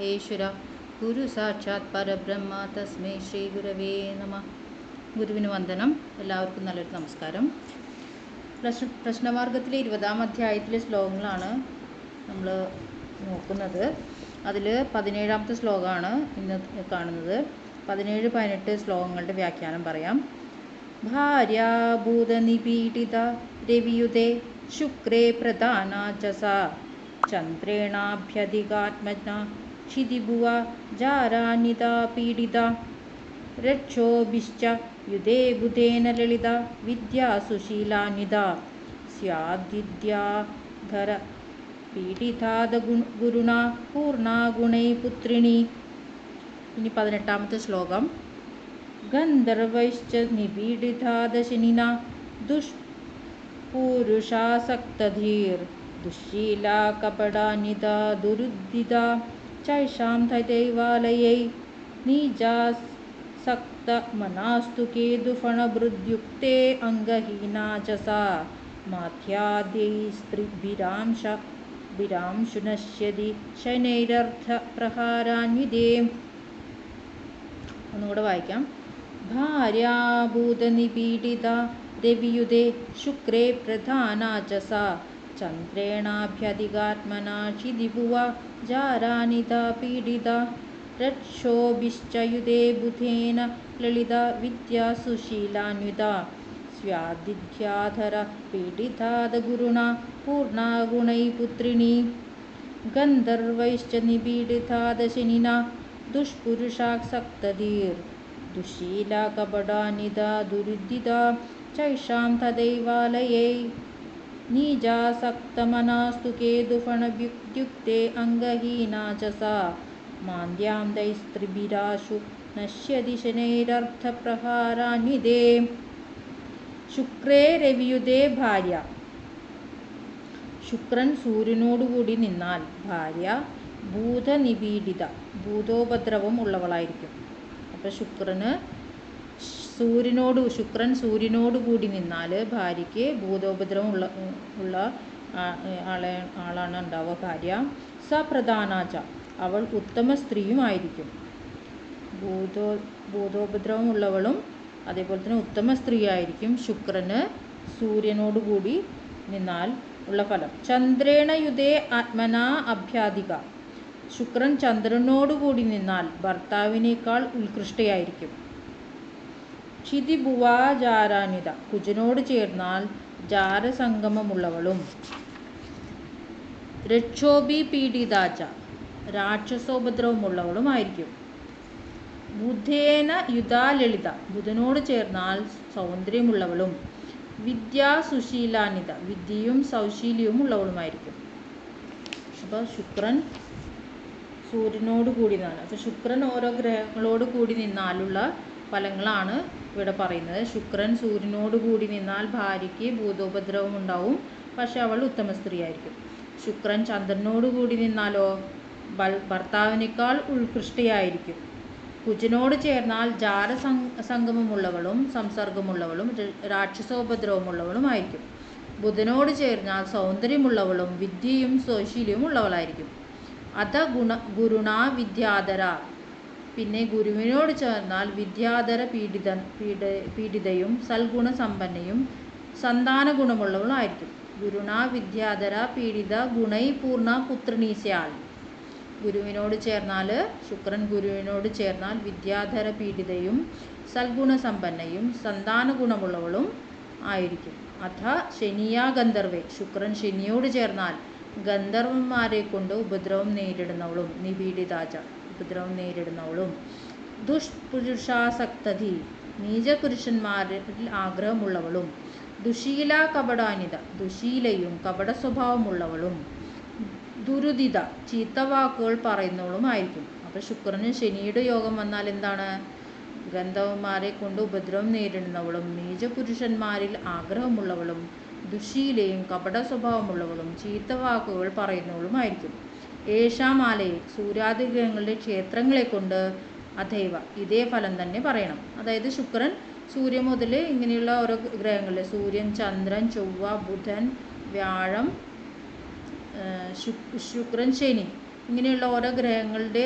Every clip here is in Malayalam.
മഹേശ്വര ഗുരു സാക്ഷാത് പരബ്രഹ്മ തസ്മൈ ശ്രീ ഗുരവേ നമ ഗുരുവിന് വന്ദനം. എല്ലാവർക്കും നല്ലൊരു നമസ്കാരം. പ്രശ്ന പ്രശ്നമാർഗത്തിലെ ഇരുപതാം അധ്യായത്തിലെ ശ്ലോകങ്ങളാണ് നമ്മൾ നോക്കുന്നത്. അതിൽ പതിനേഴാമത്തെ ശ്ലോകമാണ് ഇന്ന് കാണുന്നത്. പതിനേഴ് പതിനെട്ട് ശ്ലോകങ്ങളുടെ വ്യാഖ്യാനം പറയാം. ഭാര്യാഭൂതനിപീഡിത രവിയുതേ ശുക്രേ പ്രധാന ചന്ദ്രേണാഭ്യധികാത്മജ്ഞ. ചന്ദ്രേണാഭ്യധികാത്മന ക്ഷിതിഭുവ ജാരാനിതാ പീഡിത രക്ഷോഭിശ്ച യുധേ ബുധേന ലളിത വിദ്യാസുശീലാന്വിത സ്യാദ്വിദ്യാധര പീഡിതാദ ഗുരുണ പൂർണാഗുണൈ പുത്രിണി ഇനി പതിനെട്ടാമത്തെ ശ്ലോകം ഗന്ധർവൈശ്ച നിപീഡിതാദശനിന ദുഷ്പുരുഷാസക്തധീർ ദുശ്ശീലാ കപടാനിതാ ദുരുദ്ധിത ചൈഷാം തൈവാലയൈ നീജാസക്തമനാസ്തു കേതുഫണഭൃദ്യുക്തേ അംഗഹീനാ ച സാ മാധ്യാദ്യൈസ്ത്രിഭിരാംശ വിരാംശു നശ്യതി ശനൈരർത്ഥപ്രഹാരാന്വിതേ ഒന്നുകൂടെ വായിക്കാം ഭാര്യാഭൂതനിപീഡിത രവിയുതേ ശുക്രേ പ്രധാന ച സാ चन्द्रेणाभ्यधिगात्मना चिदिभुवा जारानिता पीडिता रक्षोभिश्च युधे बुधेन ललिता विद्या सुशीलान्विता स्यादिभ्याधर पीडितादगुरुणा पूर्णागुणैः पुत्रिणी गन्धर्वैश्च निपीडिता दशनिना दुष्पुरुषासक्तधिर् दुशीला चैषां तदैवालये നീജാസക്തമനാസ്തു കേതുഫണഭ്യുക്തേ അംഗഹീനാ ച സാ മാന്ദ്യാം ദൈസ്ത്രിഭിരാശു നശ്യതി ശനൈരർത്ഥപ്രഹാരാന്വിതേ ശുക്രേ രവിയുതേ ഭാര്യ ശുക്രൻ സൂര്യനോടുകൂടി നിന്നാൽ ഭാര്യ ഭൂതനിപീഡിത ഭൂതോപദ്രവം ഉള്ളവളായിരിക്കും. അപ്പോൾ ശുക്രന് സൂര്യനോട് ശുക്രൻ സൂര്യനോട് കൂടി നിന്നാൽ ഭാര്യയ്ക്ക് ഭൂതോപദ്രവം ഉള്ള ഉള്ള ആളെ ആളാണ് ഉണ്ടാവുക ഭാര്യ. സപ്രധാനാച അവൾ ഉത്തമ സ്ത്രീയുമായിരിക്കും ഭൂതോ ഭൂതോപദ്രവം ഉള്ളവളും അതേപോലെ തന്നെ ഉത്തമ സ്ത്രീയായിരിക്കും ശുക്രന് സൂര്യനോട് കൂടി നിന്നാൽ ഉള്ള ഫലം. ചന്ദ്രേണ യുധേ ആത്മനാ അഭ്യാധിക. ശുക്രൻ ചന്ദ്രനോടുകൂടി നിന്നാൽ ഭർത്താവിനേക്കാൾ ഉത്കൃഷ്ടയായിരിക്കും. ക്ഷിതിഭുവാ ജാരാനിത. കുജനോട് ചേർന്നാൽ ജാരസംഗമമുള്ളവളും. രക്ഷോഭി പീഡിതാച്ച രാക്ഷസോപദ്രവമുള്ളവളുമായിരിക്കും. ബുധേന യുധാലളിത ബുധനോട് ചേർന്നാൽ സൗന്ദര്യമുള്ളവളും. വിദ്യാ സുശീലാനിത. വിദ്യയും സൗശീല്യവും ഉള്ളവളുമായിരിക്കും. അപ്പോൾ ശുക്രൻ സൂര്യനോട് കൂടി നിന്നാണ് അപ്പോൾ ശുക്രൻ ഓരോ ഗ്രഹങ്ങളോട് കൂടി നിന്നാലുള്ള ഫലങ്ങളാണ് ഇവിടെ പറയുന്നത്. ശുക്രൻ സൂര്യനോട് കൂടി നിന്നാൽ ഭാര്യയ്ക്ക് ഭൂതോപദ്രവം ഉണ്ടാവും. പക്ഷെ അവൾ ഉത്തമ സ്ത്രീയായിരിക്കും. ശുക്രൻ ചന്ദ്രനോട് കൂടി നിന്നാലോ? ഭർത്താവിനേക്കാൾ ഉത്കൃഷ്ടയായിരിക്കും. കുജനോട് ചേർന്നാൽ ജാര സംഗമമുള്ളവളും സംസർഗമുള്ളവളും രാക്ഷസോപദ്രവമുള്ളവളും ആയിരിക്കും ബുധനോട് ചേർന്നാൽ സൗന്ദര്യമുള്ളവളും വിദ്യയും സൗശീല്യവും ഉള്ളവളായിരിക്കും അത ഗുണ ഗുരുണ വിദ്യാധര പിന്നെ ഗുരുവിനോട് ചേർന്നാൽ വിദ്യാധര പീഡിത പീഡ പീഡിതയും സൽഗുണസമ്പന്നയും സന്താന ഗുണമുള്ളവളായിരിക്കും ഗുരുണ വിദ്യാധര പീഡിത ഗുണൈ പൂർണ പുത്രിണീസ്യാൽ ഗുരുവിനോട് ചേർന്നാൽ ശുക്രൻ ഗുരുവിനോട് ചേർന്നാൽ വിദ്യാധര പീഡിതയും സൽഗുണസമ്പന്നയും സന്താന ഗുണമുള്ളവളും ആയിരിക്കും. അഥ ശനിയാ ഗന്ധർവേ ശുക്രൻ ശനിയോട് ചേർന്നാൽ ഗന്ധർവന്മാരെ കൊണ്ട് ഉപദ്രവം നേരിടുന്നവളും നിപീഡിതാച ഉപദ്രവം നേരിടുന്നവളും ദുഷ്പുരുഷാസക്തധി നീചപുരുഷന്മാരിൽ ആഗ്രഹമുള്ളവളും ദുശീല കപടാനിത ദുശീലയും കപട സ്വഭാവമുള്ളവളും ദുരുദിത ചീത്തവാക്കുകൾ പറയുന്നവളുമായിരിക്കും. അപ്പോൾ ശുക്രന് ശനിയുടെ യോഗം വന്നാൽ എന്താണ്? ഗന്ധവന്മാരെ കൊണ്ട് ഉപദ്രവം നേരിടുന്നവളും നീചപുരുഷന്മാരിൽ ആഗ്രഹമുള്ളവളും ദുശീലയും കപട സ്വഭാവമുള്ളവളും ചീത്തവാക്കുകൾ പറയുന്നവളുമായിരിക്കും. ഏഷാമാലയെ സൂര്യാദിഗ്രഹങ്ങളുടെ ക്ഷേത്രങ്ങളെ കൊണ്ട് അഥൈവ. ഇതേ ഫലം തന്നെ പറയണം. അതായത് ശുക്രൻ സൂര്യ മുതൽ ഇങ്ങനെയുള്ള ഓരോ ഗ്രഹങ്ങളിൽ സൂര്യൻ ചന്ദ്രൻ ചൊവ്വ ബുധൻ വ്യാഴം ശുക്രൻ ശനി ഇങ്ങനെയുള്ള ഓരോ ഗ്രഹങ്ങളുടെ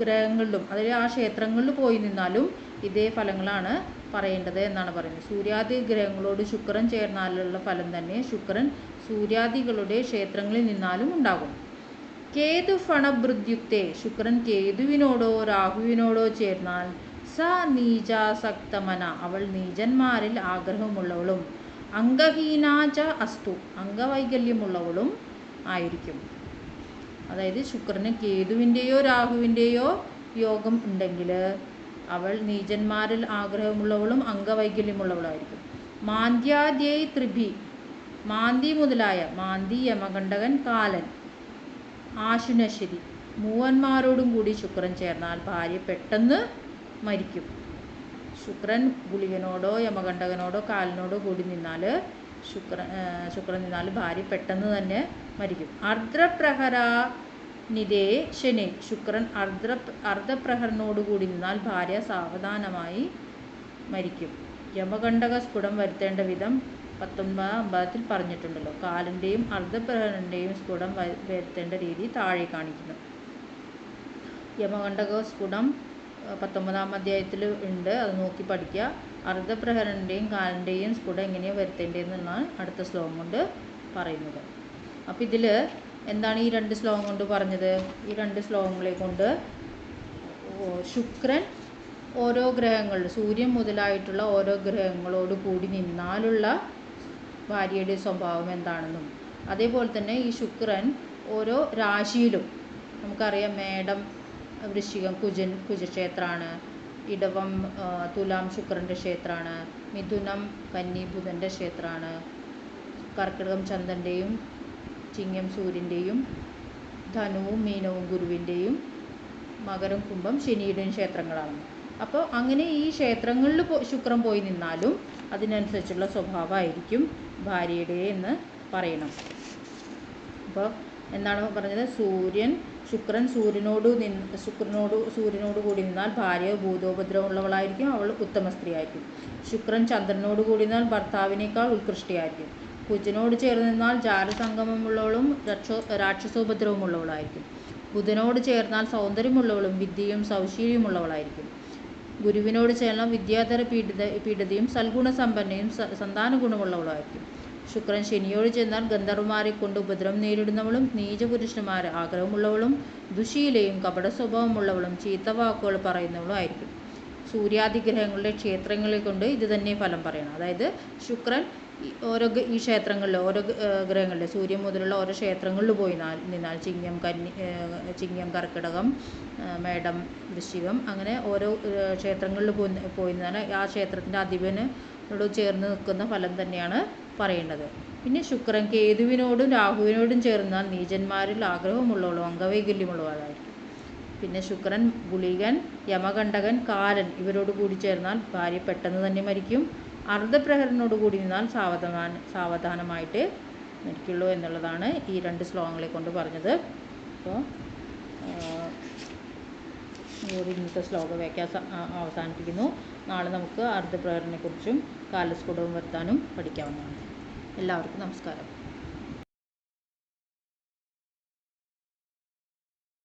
ഗ്രഹങ്ങളിലും അതായത് ആ ക്ഷേത്രങ്ങളിൽ പോയി നിന്നാലും ഇതേ ഫലങ്ങളാണ് പറയേണ്ടത് എന്നാണ് പറയുന്നത്. സൂര്യാദി ഗ്രഹങ്ങളോട് ശുക്രൻ ചേർന്നാലുള്ള ഫലം തന്നെ ശുക്രൻ സൂര്യാദികളുടെ ക്ഷേത്രങ്ങളിൽ നിന്നാലും ഉണ്ടാകും. കേതു ഫണഭൃദ്യുക്തെ ശുക്രൻ കേതുവിനോടോ രാഹുവിനോടോ ചേർന്നാൽ സ നീചാസക്തമന. അവൾ നീചന്മാരിൽ ആഗ്രഹമുള്ളവളും അംഗഹീനാച അസ്തു അംഗവൈകല്യമുള്ളവളും ആയിരിക്കും. അതായത് ശുക്രന് കേതുവിന്റെയോ രാഹുവിന്റെയോ യോഗം ഉണ്ടെങ്കിൽ അവൾ നീചന്മാരിൽ ആഗ്രഹമുള്ളവളും അംഗവൈകല്യമുള്ളവളായിരിക്കും. മാന്ദ്യാദ്യൈ ത്രിഭി മാന്തി മുതലായ മാന്തി യമകണ്ഠകൻ കാലൻ ആശുനശ്വരി മൂവന്മാരോടും കൂടി ശുക്രൻ ചേർന്നാൽ ഭാര്യ പെട്ടെന്ന് മരിക്കും. ശുക്രൻ ഗുളികനോടോ യമകണ്ഠകനോടോ കാലിനോടോ കൂടി നിന്നാൽ ശുക്രൻ ശുക്രൻ നിന്നാൽ ഭാര്യ പെട്ടെന്ന് തന്നെ മരിക്കും. അർദ്ധപ്രഹര നിതേ ശനി. ശുക്രൻ അർദ്ധ അർദ്ധപ്രഹരനോട് കൂടി നിന്നാൽ ഭാര്യ സാവധാനമായി മരിക്കും. യമകണ്ഠക സ്ഫുടം വരുത്തേണ്ട വിധം പത്തൊൻപതാം അമ്പാദത്തിൽ പറഞ്ഞിട്ടുണ്ടല്ലോ. കാലിന്റെയും അർദ്ധപ്രഹരന്റെയും സ്ഫുടം വരുത്തേണ്ട രീതി താഴെ കാണിക്കുന്നു. യമകണ്ഠക സ്ഫുടം പത്തൊമ്പതാം അധ്യായത്തിൽ ഉണ്ട്. അത് നോക്കി പഠിക്കുക അർദ്ധപ്രഹരന്റെയും കാലിന്റെയും സ്ഫുടം എങ്ങനെയാണ് വരുത്തേണ്ടതെന്നാണ് അടുത്ത ശ്ലോകം കൊണ്ട് പറയുന്നത്. അപ്പോൾ ഇതിൽ എന്താണ് ഈ രണ്ട് ശ്ലോകം കൊണ്ട് പറഞ്ഞത്? ഈ രണ്ട് ശ്ലോകങ്ങളെ കൊണ്ട് ശുക്രൻ ഓരോ ഗ്രഹങ്ങളുടെ സൂര്യൻ മുതലായിട്ടുള്ള ഓരോ ഗ്രഹങ്ങളോട് കൂടി നിന്നാലുള്ള ഭാര്യയുടെ സ്വഭാവം എന്താണെന്നും. അതേപോലെ തന്നെ ഈ ശുക്രൻ ഓരോ രാശിയിലും നമുക്കറിയാം മേടം വൃശ്ചികം കുജൻ കുജക്ഷേത്രമാണ് ഇടവം തുലാം ശുക്രന്റെ ക്ഷേത്രമാണ് മിഥുനം കന്നി ബുധന്റെ ക്ഷേത്രമാണ് കർക്കിടകം ചന്ദ്രന്റെയും ചിങ്ങം സൂര്യന്റെയും ധനുവും മീനവും ഗുരുവിന്റെയും മകരം കുംഭം ശനിയുടെയും ക്ഷേത്രങ്ങളാണ്. അപ്പോൾ അങ്ങനെ ഈ ക്ഷേത്രങ്ങളിൽ ശുക്രൻ പോയി നിന്നാലും അതിനനുസരിച്ചുള്ള സ്വഭാവമായിരിക്കും ഭാര്യയുടെ എന്ന് പറയണം. അപ്പോൾ എന്താണ് പറഞ്ഞത്? സൂര്യൻ ശുക്രൻ സൂര്യനോട് നിന്ന് ശുക്രനോട് സൂര്യനോട് കൂടി നിന്നാൽ ഭാര്യ ഭൂതോപദ്രവമുള്ളവളായിരിക്കും അവൾ ഉത്തമ സ്ത്രീ ആയിരിക്കും ശുക്രൻ ചന്ദ്രനോട് കൂടി നിന്നാൽ ഭർത്താവിനേക്കാൾ ഉത്കൃഷ്ടയായിരിക്കും. കുജനോട് ചേർന്ന് നിന്നാൽ ജാരസംഗമുള്ളവളും രക്ഷോ രാക്ഷസോപദ്രവമുള്ളവളായിരിക്കും. ബുധനോട് ചേർന്നാൽ സൗന്ദര്യമുള്ളവളും വിദ്യയും സൗശീല്യമുള്ളവളായിരിക്കും. ഗുരുവിനോട് ചേർന്ന വിദ്യാധര പീഡിത പീഡിതയും സന്താന ഗുണമുള്ളവളായിരിക്കും ശുക്രൻ ശനിയോട് ചെന്നാൽ ഗന്ധർവമാരെ കൊണ്ട് ഉപദ്രവം നേരിടുന്നവളും നീചപുരുഷന്മാരെ ആഗ്രഹമുള്ളവളും ദുശീലയും കപട സ്വഭാവമുള്ളവളും ചീത്ത വാക്കുകൾ പറയുന്നവളും ആയിരിക്കും. സൂര്യാദി ഗ്രഹങ്ങളുടെ ക്ഷേത്രങ്ങളെ കൊണ്ട് ഇത് തന്നെ ഫലം പറയണം. അതായത് ശുക്രൻ ഓരോ ഈ ക്ഷേത്രങ്ങളിൽ ഓരോ ഗ്രഹങ്ങളിൽ സൂര്യൻ മുതലുള്ള ഓരോ ക്ഷേത്രങ്ങളിൽ പോയി നിന്നാൽ ചിങ്ങം കന്നി ചിങ്ങം കർക്കിടകം മേടം വൃശ്ചികം അങ്ങനെ ഓരോ ക്ഷേത്രങ്ങളിൽ പോയി പോയി നിന്നാൽ ആ ക്ഷേത്രത്തിന്റെ അധിപനോട് ചേർന്ന് നിൽക്കുന്ന ഫലം തന്നെയാണ് പറയേണ്ടത്. പിന്നെ ശുക്രൻ കേതുവിനോടും രാഹുവിനോടും ചേർന്നാൽ നീചന്മാരിൽ ആഗ്രഹമുള്ളവളും അംഗവൈകല്യമുള്ളവളായിരിക്കും. പിന്നെ ശുക്രൻ ഗുളികൻ യമകണ്ഠകൻ കാലൻ ഇവരോട് കൂടി ചേർന്നാൽ ഭാര്യ പെട്ടെന്ന് തന്നെ മരിക്കും. അർദ്ധപ്രഹരനോട് കൂടി നിന്നാൽ സാവധാന സാവധാനമായിട്ട് മരിക്കുള്ളൂ എന്നുള്ളതാണ് ഈ രണ്ട് ശ്ലോകങ്ങളെ കൊണ്ട് പറഞ്ഞത്. അപ്പോൾ ഇന്നത്തെ ശ്ലോക വ്യാഖ്യാസ അവസാനിപ്പിക്കുന്നു. നാളെ നമുക്ക് അർദ്ധപ്രഹരനെക്കുറിച്ചും കാലസ്ഫുടവും വരുത്താനും പഠിക്കാവുന്നതാണ്. എല്ലാവർക്കും നമസ്കാരം.